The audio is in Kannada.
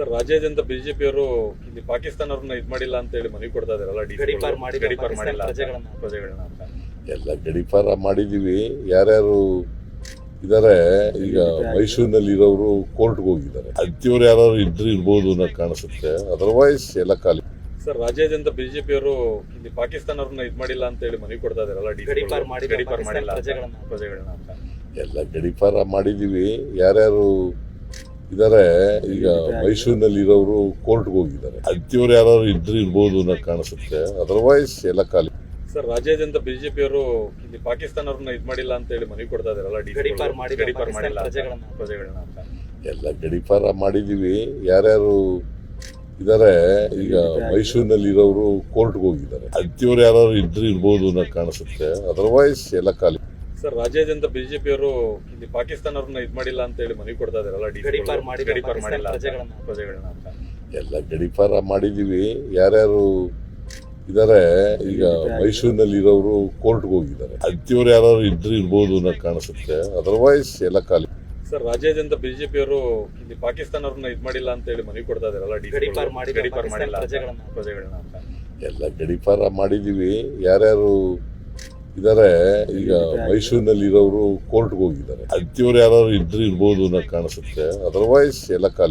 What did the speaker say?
ಸರ್ ರಾಜ್ಯಾದ್ಯಂತ ಬಿಜೆಪಿಯವರು ಇಲ್ಲಿ ಪಾಕಿಸ್ತಾನವ್ರನ್ನ ಇದು ಮಾಡಿಲ್ಲ ಅಂತ ಹೇಳಿ ಮನವಿ ಕೊಡ್ತಾ ಇದಾರಲ್ಲ ಗಡೀಪಾರ್ ಮಾಡಿಲ್ಲ, ಗಡೀಪಾರ್ ಮಾಡಿಲ್ಲ ಅಂತ, ಪ್ರಜೆಗಳನ್ನ. ಪ್ರಜೆಗಳನ್ನ ಅಂತ. ಎಲ್ಲ ಗಡಿಪಾರ ಮಾಡಿದೀವಿ. ಯಾರ್ಯಾರು ಇದಾರೆ ಈಗ ಮೈಸೂರಿನಲ್ಲಿ ಇರೋರು ಕೋರ್ಟ್ಗೆ ಹೋಗಿದ್ದಾರೆ. ಅಂತಿಯವ್ರು ಯಾರು ಇದ್ರೆ ಇರ್ಬೋದು ಅನ್ನೋ ಕಾಣಿಸುತ್ತೆ. ಅದರ್ವೈಸ್ ಎಲ್ಲ ಖಾಲಿ. ಸರ್ ರಾಜ್ಯಾದ್ಯಂತ ಬಿಜೆಪಿಯವರು ಇಲ್ಲಿ ಪಾಕಿಸ್ತಾನವ್ರನ್ನ ಇದು ಮಾಡಿಲ್ಲ ಅಂತ ಹೇಳಿ ಮನವಿ ಕೊಡ್ತಾ ಇದಾರಲ್ಲ ಗಡೀಪಾರ್ ಮಾಡಿಲ್ಲ, ಗಡೀಪಾರ್ ಮಾಡಿಲ್ಲ ಅಂತ, ಪ್ರಜೆಗಳನ್ನ. ಪ್ರಜೆಗಳನ್ನ ಅಂತ. ಎಲ್ಲ ಗಡಿಪಾರ ಮಾಡಿದೀವಿ. ಯಾರ್ಯಾರು ಇದಾರೆ ಈಗ ಮೈಸೂರಿನಲ್ಲಿ ಇರೋರು ಕೋರ್ಟ್ಗೆ ಹೋಗಿದ್ದಾರೆ. ಅಂತಿಯವ್ರು ಯಾರು ಇದ್ರೆ ಇರ್ಬೋದು ಅನ್ನೋ ಕಾಣಿಸುತ್ತೆ. ಅದರ್ವೈಸ್ ಎಲ್ಲ ಖಾಲಿ. ಸರ್ ರಾಜ್ಯಾದ್ಯಂತ ಬಿಜೆಪಿಯವರು ಇಲ್ಲಿ ಪಾಕಿಸ್ತಾನವ್ರನ್ನ ಇದು ಮಾಡಿಲ್ಲ ಅಂತ ಹೇಳಿ ಮನವಿ ಕೊಡ್ತಾ ಇದಾರಲ್ಲ ಗಡಿಪಾರ್ ಮಾಡಿ ಗಡಿಪಾರ್ ಮಾಡಿಲ್ಲ ಅಂತ, ಪ್ರಜೆಗಳನ್ನ. ಪ್ರಜೆಗಳನ್ನ ಅಂತ. ಎಲ್ಲ ಗಡಿಪಾರ ಮಾಡಿದೀವಿ. ಯಾರ್ಯಾರು ಇದಾರೆ ಈಗ ಮೈಸೂರಿನಲ್ಲಿ ಇರೋರು ಕೋರ್ಟ್ಗೆ ಹೋಗಿದ್ದಾರೆ. ಅಂತಿಯವ್ರು ಯಾರು ಇದ್ರೆ ಇರ್ಬೋದು ಅನ್ನೋ ಕಾಣಿಸುತ್ತೆ. ಅದರ್ವೈಸ್ ಎಲ್ಲ ಖಾಲಿ. ಸರ್ ರಾಜ್ಯಾದ್ಯಂತ ಬಿಜೆಪಿಯವರು ಇಲ್ಲಿ ಪಾಕಿಸ್ತಾನವ್ರನ್ನ ಇದು ಮಾಡಿಲ್ಲ ಅಂತ ಹೇಳಿ ಮನವಿ ಕೊಡ್ತಾ ಇದಾರಲ್ಲ ಡಿ ಗಡೀಪಾರ್ ಮಾಡಿಲ್ಲ, ಗಡೀಪಾರ್ ಮಾಡಿಲ್ಲ ಅಂತ, ಪ್ರಜೆಗಳನ್ನ. ಪ್ರಜೆಗಳನ್ನ ಅಂತ. ಎಲ್ಲ ಗಡಿಪಾರ ಮಾಡಿದೀವಿ. ಯಾರ್ಯಾರು ಇದಾರೆ ಈಗ ಮೈಸೂರಿನಲ್ಲಿ ಇರೋರು ಕೋರ್ಟ್ಗೆ ಹೋಗಿದ್ದಾರೆ. ಅಂತಿಯವ್ರು ಯಾರು ಇದ್ರೆ ಇರ್ಬೋದು ಅನ್ನೋ ಕಾಣಿಸುತ್ತೆ. ಅದರ್ವೈಸ್ ಎಲ್ಲ ಖಾಲಿ. ಸರ್ ರಾಜ್ಯಾದ್ಯಂತ ಬಿಜೆಪಿಯವರು ಇಲ್ಲಿ ಪಾಕಿಸ್ತಾನವ್ರನ್ನ ಇದು ಮಾಡಿಲ್ಲ ಅಂತ ಹೇಳಿ ಮನವಿ ಕೊಡ್ತಾ ಇದಾರಲ್ಲ ಗಡಿಪಾರ ಗಡೀಪಾರ್ ಮಾಡಿಲ್ಲ, ಗಡೀಪಾರ್ ಮಾಡಿಲ್ಲ ಅಂತ, ಪ್ರಜೆಗಳನ್ನ. ಪ್ರಜೆಗಳನ್ನ ಅಂತ. ಎಲ್ಲ ಗಡಿಪಾರ ಮಾಡಿದೀವಿ. ಯಾರ್ಯಾರು ಇದಾರೆ ಈಗ ಮೈಸೂರಿನಲ್ಲಿ ಇರೋರು ಕೋರ್ಟ್ಗೆ ಹೋಗಿದ್ದಾರೆ. ಅಂತವ್ರು ಯಾರು ಇದ್ರೆ ಇರ್ಬೋದು ಅನ್ನೋ ಕಾಣಿಸುತ್ತೆ. ಅದರ್ವೈಸ್ ಎಲ್ಲ ಖಾಲಿ.